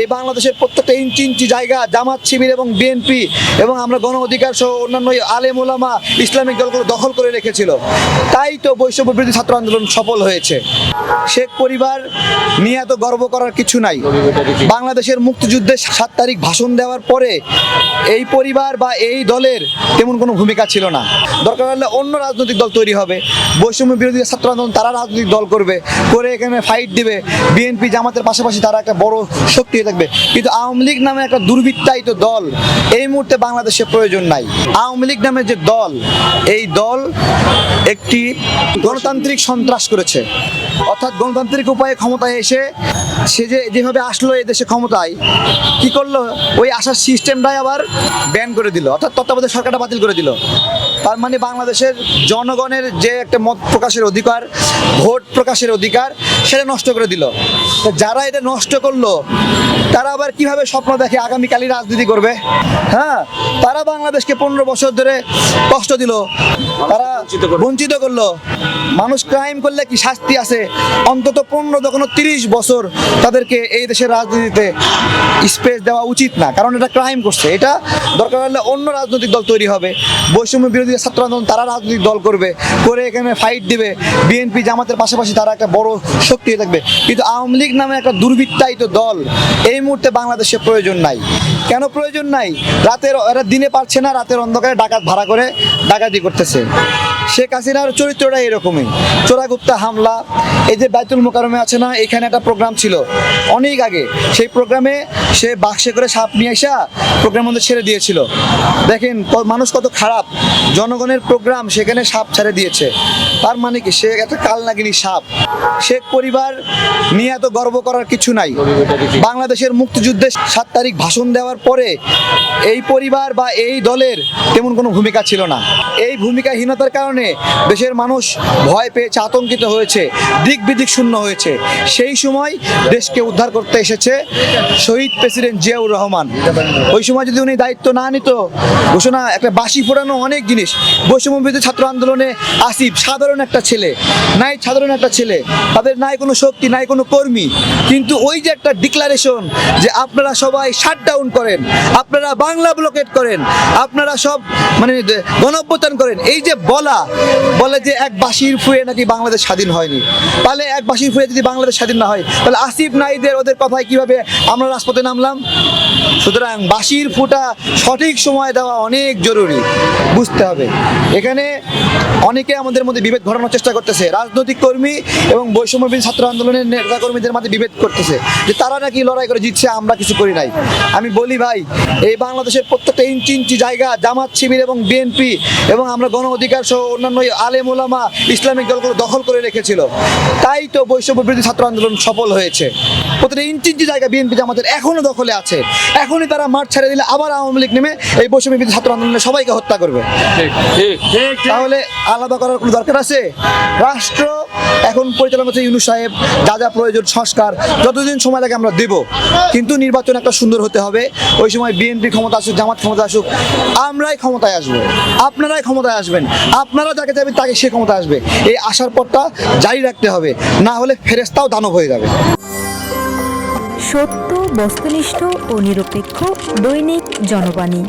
এই বাংলাদেশের প্রত্যেকটা ইঞ্চি ইঞ্চি জায়গা, জামাত, শিবির এবং বিএনপি এবং আমরা গণ অধিকার সহ অন্যান্য আলেম ওলামা ইসলামিক দলগুলো দখল করে রেখেছিল। তাই তো বৈষম্য বিরোধী ছাত্র আন্দোলন সফল হয়েছে। শেখ পরিবার নিয়ে এত গর্ব করার কিছু নাই। বাংলাদেশের মুক্তিযুদ্ধে সাত তারিখ ভাষণ দেওয়ার পরে এই পরিবার বা এই দলের তেমন কোনো ভূমিকা ছিল না। দরকার হলে অন্য রাজনৈতিক দল তৈরি হবে। বৈষম্য বিরোধী ছাত্র আন্দোলন তারা রাজনৈতিক দল করবে। করে এখানে ফাইট দিবে। বিএনপি জামাতের পাশাপাশি তারা একটা বড় শক্তি হয়ে থাকবে। কিন্তু আওয়ামী লীগ নামে একটা দুর্বৃত্তায়িত দল এই মুহূর্তে বাংলাদেশে প্রয়োজন নাই। আওয়ামী লীগ নামে যে দল, এই দল একটি গণতান্ত্রিক সন্ত্রাস করেছে। অর্থাৎ গণতান্ত্রিক উপায়ে ক্ষমতায় এসে সে যে যেভাবে আসলো এই দেশে ক্ষমতায়, কি করল? ওই আসার সিস্টেমটাই আবার ব্যান করে দিল। অর্থাৎ তত্ত্বাবধায়ক সরকারটা বাতিল করে দিল। তার মানে বাংলাদেশের জনগণের যে একটা মত প্রকাশের অধিকার, ভোট প্রকাশের অধিকার, সেটা নষ্ট করে দিল। যারা এটা নষ্ট করল তারা আবার কীভাবে স্বপ্ন দেখে আগামীকালই রাজনীতি করবে? হ্যাঁ তারা বাংলাদেশকে পনেরো বছর ধরে কষ্ট দিল। তারা বঞ্চিত করল। মানুষ ক্রাইম করলে কি শাস্তি আছে? অন্তত পনেরো কোনো তিরিশ বছর তাদেরকে এই দেশের রাজনীতিতে স্পেস দেওয়া উচিত না। কারণ এটা ক্রাইম করছে। এটা দরকার হলে অন্য রাজনৈতিক দল তৈরি হবে। বৈষম্য বিরোধী ছাত্র আন্দোলন তারা রাজনৈতিক দল করবে। করে এখানে ফাইট দিবে। বিএনপি জামাতের পাশাপাশি তারা একটা বড় শক্তি হয়ে থাকবে। কিন্তু আওয়ামী লীগ নামে একটা দুর্বৃত্তায়িত দল এই মুহূর্তে বাংলাদেশে প্রয়োজন নাই। কেন প্রয়োজন নাই? রাতের এরা দিনে পারছে না রাতের অন্ধকারে ডাকাত ভাড়া করে ডাকাতি করতেছে। Thank you. শেখ হাসিনার চরিত্রটা এরকমই। চোরাগুপ্তা হামলা, এই যে বাইতুল মোকারমে আছে না, এখানে একটা প্রোগ্রাম ছিল। অনেক আগে। সেই প্রোগ্রামে সে বাক্সে করে সাপ নিয়ে আসা প্রোগ্রাম মধ্যে ছেড়ে দিয়েছিল। দেখেন মানুষ কত খারাপ। জনগণের প্রোগ্রাম সেখানে সাপ ছেড়ে দিয়েছে। তার মানে কি, সে একটা কালনাগিনী সাপ। শেখ পরিবার নিয়ে এত গর্ব করার কিছু নাই। বাংলাদেশের মুক্তিযুদ্ধে সাত তারিখ ভাষণ দেওয়ার পরে এই পরিবার বা এই দলের তেমন কোনো ভূমিকা ছিল না। এই ভূমিকাহীনতার কারণে দেশের মানুষ ভয় পেয়েছে, আতঙ্কিত হয়েছে দিক বিদিক শূন্য হয়েছে। সেই সময় দেশকে উদ্ধার করতে এসেছে শহীদ প্রেসিডেন্ট জিয়াউর রহমান। ওই সময় যদি উনি দায়িত্ব না নিত, ঘোষণা, একটা বাসি ফোড়ানো অনেক জিনিস। বৈষম্য বিরোধী ছাত্র আন্দোলনে আসিফ, সাধারণ একটা ছেলে, নাই সাধারণ একটা ছেলে। তাদের নাই কোনো শক্তি, নাই কোনো কর্মী। কিন্তু ওই যে একটা ডিক্লারেশন যে আপনারা সবাই শাট ডাউন করেন, আপনারা বাংলা ব্লকেট করেন, আপনারা সব মানে গণঅভ্যুত্থান করেন, এই যে বলা বলে যে এক বাসির ফুয়ে নাকি বাংলাদেশ স্বাধীন হয়নি। তাহলে এক বাসির ফুয়ে যদি বাংলাদেশ স্বাধীন না হয়, তাহলে আসিফ নাইদের ওদের কথায় কীভাবে আমরা রাজপথে নামলাম? সুতরাং বাসির ফুটা সঠিক সময় দেওয়া অনেক জরুরি, বুঝতে হবে। এখানে অনেকে আমাদের মধ্যে বিভেদ ঘটানোর চেষ্টা করতেছে। রাজনৈতিক কর্মী এবং বৈষম্যবিন ছাত্র আন্দোলনের নেতা কর্মীদের মধ্যে বিভেদ করতেছে যে তারা নাকি লড়াই করে জিতছে, আমরা কিছু করি নাই। আমি বলি ভাই, এই বাংলাদেশের প্রত্যেকটা ইঞ্চি ইঞ্চি জায়গা জামাত শিবির এবং বিএনপি এবং আমরা গণ অধিকার সহ অন্যান্য আলেম ওলামা ইসলামিক দলগুলো দখল করে রেখেছিল। তাই তো বৈষম্য বিরোধী ছাত্র আন্দোলন সফল হয়েছে। প্রতিটা ইঞ্চি ইঞ্চি জায়গা বিএনপি জামাতের এখনও দখলে আছে, এখনই তারা মাঠ ছেড়ে দিলে আবার আওয়ামী লীগ নেমে এই বৈষম্য বিরোধী ছাত্র আন্দোলনে সবাইকে হত্যা করবে। তাহলে আলাদা করার কোনো দরকার আছে? রাষ্ট্র এখন পরিচালনা করছে ইউনু সাহেব, যা যা প্রয়োজন সংস্কার, যতদিন সময় লাগে আমরা দেব। কিন্তু নির্বাচন একটা সুন্দর হতে হবে। ওই সময় বিএনপি ক্ষমতা আসুক, জামাত ক্ষমতা আসুক, আমরাই ক্ষমতায় আসব। আপনারাই ক্ষমতায় আসবেন। আপনারা যাকে যাবেন তাকে সে ক্ষমতা আসবে। এই আসার পথটা জারি রাখতে হবে, না হলে ফেরেস্তাও দানব হয়ে যাবে। সত্য, বস্তুনিষ্ঠ ও নিরপেক্ষ দৈনিক জনবাণী।